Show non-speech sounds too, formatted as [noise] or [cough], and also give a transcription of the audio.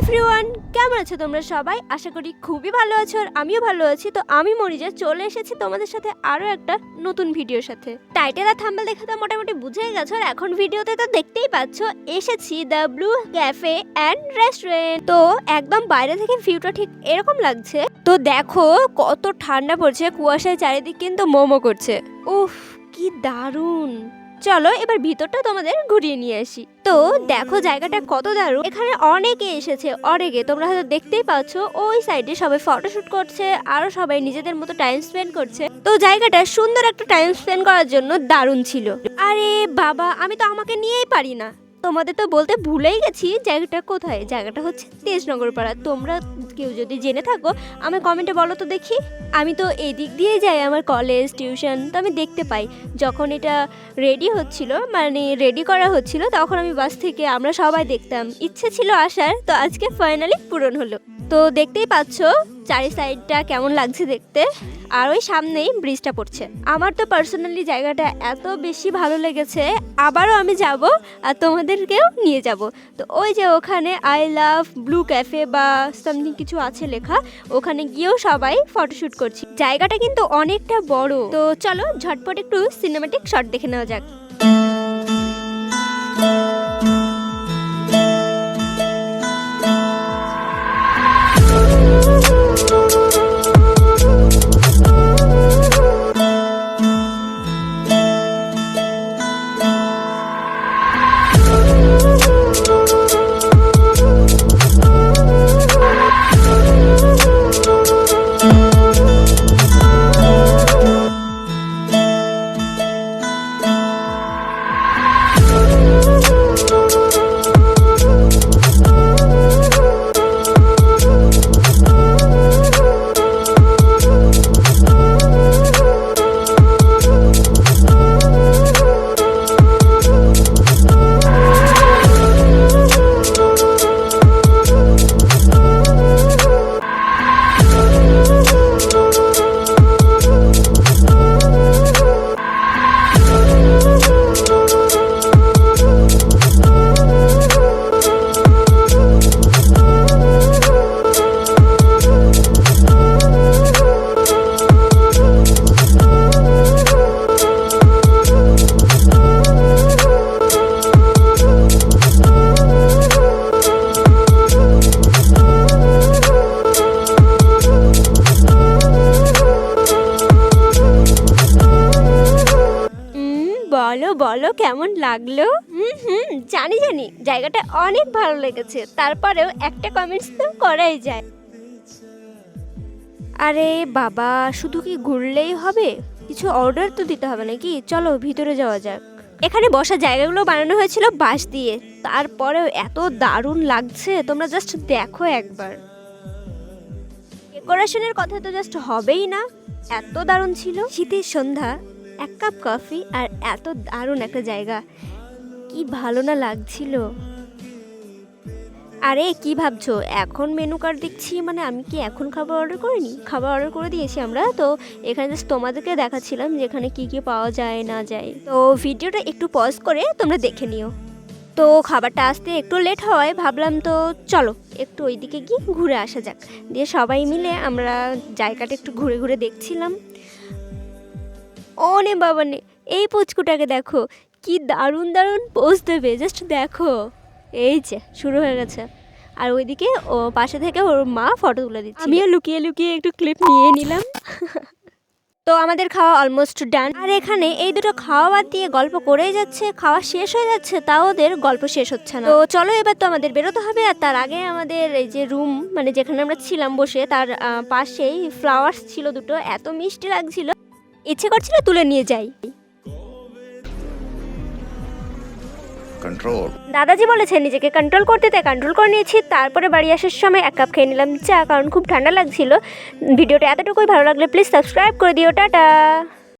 Everyone, কেমন আছো তোমরা সবাই? আশা করি খুবই ভালো আছো আর আমিও ভালো আছি। তো আমি মরিজা চলে এসেছি তোমাদের সাথে আরও একটা নতুন ভিডিওর সাথে। টাইটেল আর থাম্বেল দেখে তো মোটামুটি বুঝেই গেছো আর এখন ভিডিওতে তো দেখতেই পাচ্ছ, এসেছি the blue cafe and restaurant তো একদম বাইরে থেকে ভিউটা ঠিক এরকম লাগছে। তো দেখো কত ঠান্ডা পড়ছে, কুয়াশায় চারিদিক কিন্তু মোমো করছে। উফ, কি দারুণ! চলো এবার ভিতরটা তোমাদের ঘুরিয়ে নিয়ে আসি। তো দেখো জায়গাটা কত দারুণ। এখানে অনেকে এসেছে, অনেকে। তোমরা হয়তো দেখতেই পাচ্ছ, ওই সাইডে সবাই ফটোশুট করছে, আরও সবাই নিজেদের মতো টাইম স্পেন্ড করছে। তো জায়গাটা সুন্দর একটা টাইম স্পেন্ড করার জন্য দারুণ ছিল। আরে বাবা, আমি তো আমাকে নিয়েই পারি না। তোমাদের তো বলতে ভুলেই গেছি জায়গাটা কোথায়? জায়গাটা হচ্ছে তেজনগর পাড়া তোমরা কেউ যদি জেনে থাকো, আমি কমেন্টে বলো তো দেখি। আমি তো এই দিক দিয়েই যাই আমার কলেজ টিউশন তো আমি দেখতে পাই। যখন এটা রেডি হচ্ছিল মানে রেডি করা হচ্ছিল, তখন আমি বাস থেকে আমরা সবাই দেখতাম। ইচ্ছে ছিল আসার, তো আজকে ফাইনালি পূরণ হলো। তো দেখতেই পাচ্ছ, চারি সাইডটা কেমন লাগছে দেখতে। আর ওই সামনেই ব্রিজটা পড়ছে। আমার তো পার্সোনালি জায়গাটা এত বেশি ভালো লেগেছে, আবারও আমি যাব আর তোমাদেরকেও নিয়ে যাব। তো ওই যে ওখানে আই লাভ ব্লু ক্যাফে বা সামথিং কিছু আছে লেখা, ওখানে গিয়েও সবাই ফটোশ্যুট করছি। জায়গাটা কিন্তু অনেকটা বড়। তো চলো ঝটপট একটু সিনেমাটিক শট দেখে নেওয়া যাক। বলো বলো কেমন লাগল? হুম হুম জানি জানি। জায়গাটা অনেক ভালো লেগেছে। তারপরেও একটা কমেন্টস তো করাই যায়। আরে বাবা শুধু কি ঘুরলেই হবে? কিছু অর্ডার তো দিতে হবে নাকি? চলো ভিতরে যাওয়া যাক। এখানে বসার জায়গাগুলো বানানো হয়েছিল বাঁশ দিয়ে। তারপরেও এত দারুণ লাগছে তোমরা জাস্ট দেখো একবার। ডেকোরেশনের কথা তো জাস্ট হবেই না। এত দারুণ ছিল। শীতের সন্ধ্যা। এক কাপ কফি আর এত দারুণ একটা জায়গা। কি ভালো না লাগছিল। আরে, কি ভাবছ? এখন মেনু কার্ড দেখছি মানে আমি কি এখন খাবার অর্ডার করিনি? খাবার অর্ডার করে দিয়েছি আমরা। তো এখানে জাস্ট তোমাদেরকে দেখাচ্ছিলাম যে এখানে কী কী পাওয়া যায়, না যায়। তো ভিডিওটা একটু পজ করে তোমরা দেখে নিও। তো খাবারটা আসতে একটু লেট হয়, ভাবলাম তো চলো, একটু ওইদিকে গিয়ে ঘুরে আসা যাক। দিয়ে সবাই মিলে আমরা জায়গাটা একটু ঘুরে ঘুরে দেখছিলাম। ও নে বাবা নে এই পুচকুটাকে দেখো। কি দারুণ দারুণ পোজ দেবে জাস্ট দেখো। এই যে শুরু হয়ে গেছে। আর ওইদিকে ও পাশে থেকে ওর মা ফটো তুলে দিচ্ছে। আমিও লুকিয়ে লুকিয়ে একটু ক্লিপ নিয়ে নিলাম। [laughs] তো আমাদের খাওয়া অলমোস্ট ডান আর এখানে এই দুটো খাওয়া বাদ দিয়ে গল্প করেই যাচ্ছে খাওয়া শেষ হয়ে যাচ্ছে তাও ওদের গল্প শেষ হচ্ছে না। তো চলো এবার তো আমাদের বেরোতে হবে আর তার আগে আমাদের এই যে রুম মানে যেখানে আমরা ছিলাম বসে তার পাশেই ফ্লাওয়ার্স ছিল দুটো এত মিষ্টি লাগছিল। ইচ্ছে করছিল তুলে নিয়ে যাই। দাদাজি বলেছে নিজেকে কন্ট্রোল করতে তাই কন্ট্রোল করে নিয়েছি। তারপরে বাড়ি আসার সময় এক কাপ খেয়ে নিলাম চা কারণ খুব ঠান্ডা লাগছিল। ভিডিওটা এতটুকুই ভালো লাগলে প্লিজ সাবস্ক্রাইব করে দিও। টাটা!